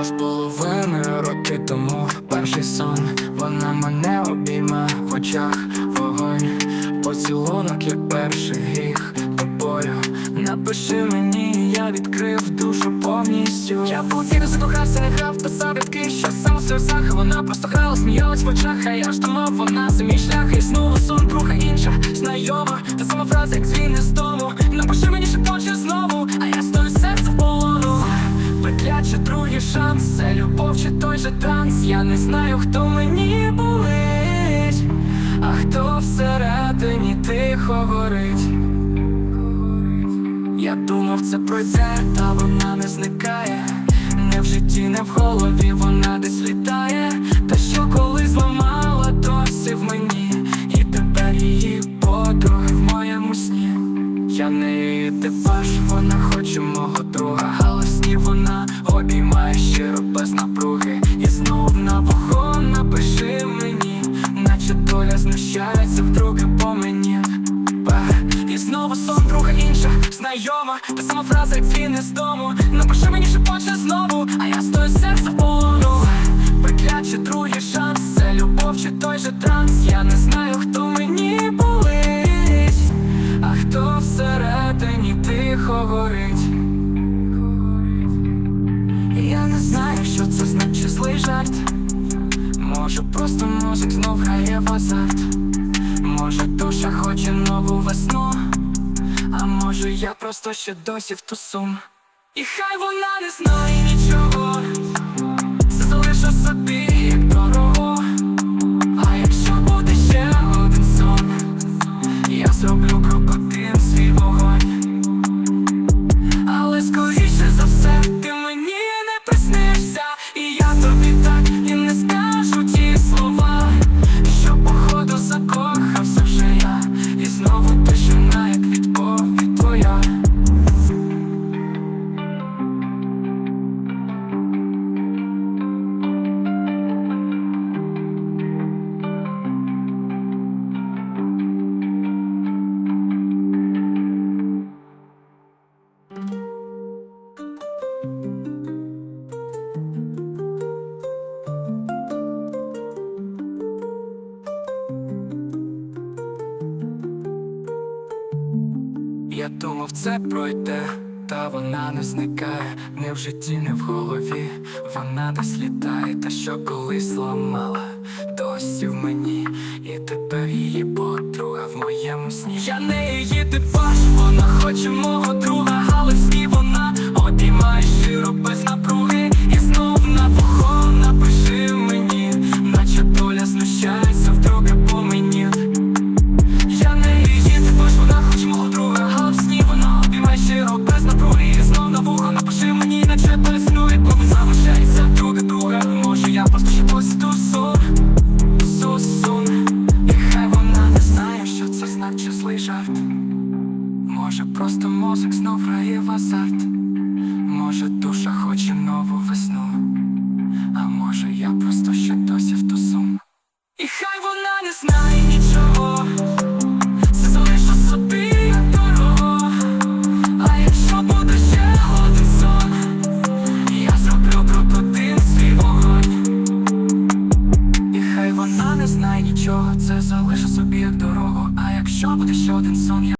Два з половиною роки тому перший сон, вона мене обійме в очах. Вогонь, поцілунок, як перший гріх до болю. Напиши мені, я відкрив душу повністю. Я повір, закохався, не грав, писав рядки, що сам у серцях Вона просто грала, сміялась в очах, а я ж думав, вона самі шлях. І знову сон, друга інша, знайома. Та сама фраза, як дзвін другий шанс, це любов чи той же транс Я не знаю, хто мені болить, а хто всередині тихо горить я думав, це пройде, та вона не зникає. Не в житті, не в голові, вона десь літає. Та що коли зламала, досі в мені, і тепер її подруги в моєму сні. Я не типаж, вона хоче мого друга, обіймає щиро без напруги. І знов на вогон напиши мені, наче доля знущається вдруге по мені. Ба, І знову сон, друга інша, знайома Та сама фраза, як дзвін з дому Напиши мені, що почне знову, а я стою серце в полону жарт Може просто мозок знов грає в азарт. Може душа хоче нову весну, а може я просто ще досі в тусум І хай вона не знає нічого, Я думав, це пройде, та вона не зникає, не в житті, не в голові, вона десь літає, та що колись зламала, досі в мені, і тепер її подруга в моєму сні. Я не її типаж, вона хоче мого друга, але в сні вона. Обіймає щиро без напруги, Може просто мозок знов грає в азарт? Може душа хоче нову весну? А може я просто ще досі в тусу І хай вона не знає